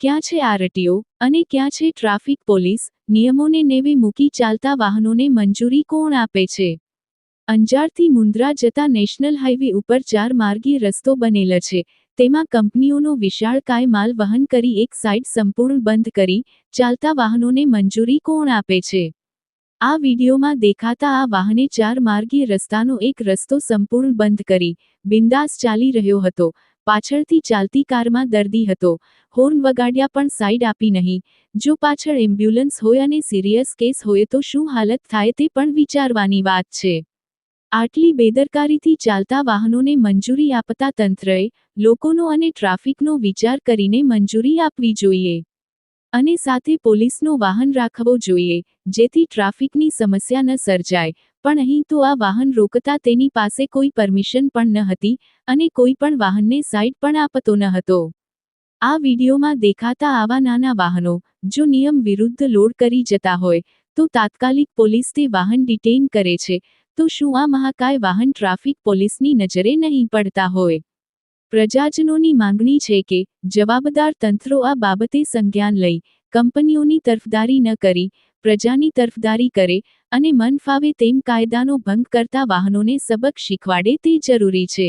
ક્યાં છે આરટીઓ અને ક્યાં છે ટ્રાફિક પોલીસ? નિયમોને નેવે મૂકી ચાલતા વાહનોને મંજૂરી કોણ આપે છે? અંજારથી મુન્દ્રા જતા નેશનલ હાઈવે ઉપર ચાર માર્ગી રસ્તો બનેલો છે. તેમાં કંપનીઓનો વિશાળકાય માલ વહન કરી એક સાઇડ સંપૂર્ણ બંધ કરી ચાલતા વાહનોને મંજૂરી કોણ આપે છે? આ વિડીયોમાં દેખાતા આ વાહને ચાર માર્ગીય રસ્તાનો એક રસ્તો સંપૂર્ણ બંધ કરી, બિંદાસ ચાલી રહ્યો હતો. પાછળથી ચાલતી કારમાં દર્દી હતો. હોર્ન વગાડ્યા પણ સાઈડ આપી નહીં. જો પાછળ એમ્બ્યુલન્સ હોય અને સિરિયસ કેસ હોય તો શું હાલત થાય તે પણ વિચારવાની વાત છે. આટલી બેદરકારીથી ચાલતા વાહનોને મંજૂરી આપતા તંત્રએ લોકોનો અને ટ્રાફિકનો વિચાર કરીને મંજૂરી આપવી જોઈએ. અને સાથે પોલીસનું વાહન રાખવો જોઈએ, જેથી ટ્રાફિકની સમસ્યા ન સર્જાય, પણ અહીં તો આ વાહન રોકતા તેની પાસે કોઈ પરમિશન પણ ન હતી અને કોઈ પણ વાહનને સાઇડ પણ આપતો ન હતો. આ વિડીયોમાં દેખાતા આવા નાના વાહનો, જો નિયમ વિરુદ્ધ લોડ કરી જતા હોય, તો તાત્કાલિક પોલીસ તે વાહન ડિટેઇન કરે છે, તો શું આ મહાકાય વાહન ટ્રાફિક પોલીસની નજરે નહીં પડતા હોય? પ્રજાજનોની માંગણી છે કે જવાબદાર તંત્રો આ બાબતે સંજ્ઞાન લઈ કંપનીઓની તરફદારી ન કરી, પ્રજાની તરફદારી કરે અને મન ફાવે તેમ કાયદાનો ભંગ કરતા વાહનોને સબક શીખવાડે તે જરૂરી છે.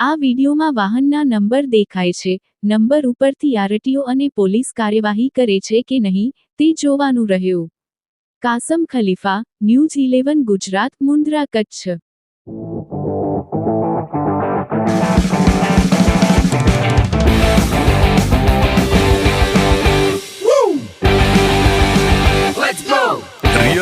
આ વિડીયોમાં વાહનના નંબર દેખાય છે, નંબર ઉપરથી આરટીઓ અને પોલીસ કાર્યવાહી કરે છે કે નહીં તે જોવાનું રહ્યું. Kasam Khalifa, news eleven Gujarat, Mundra, Kutch.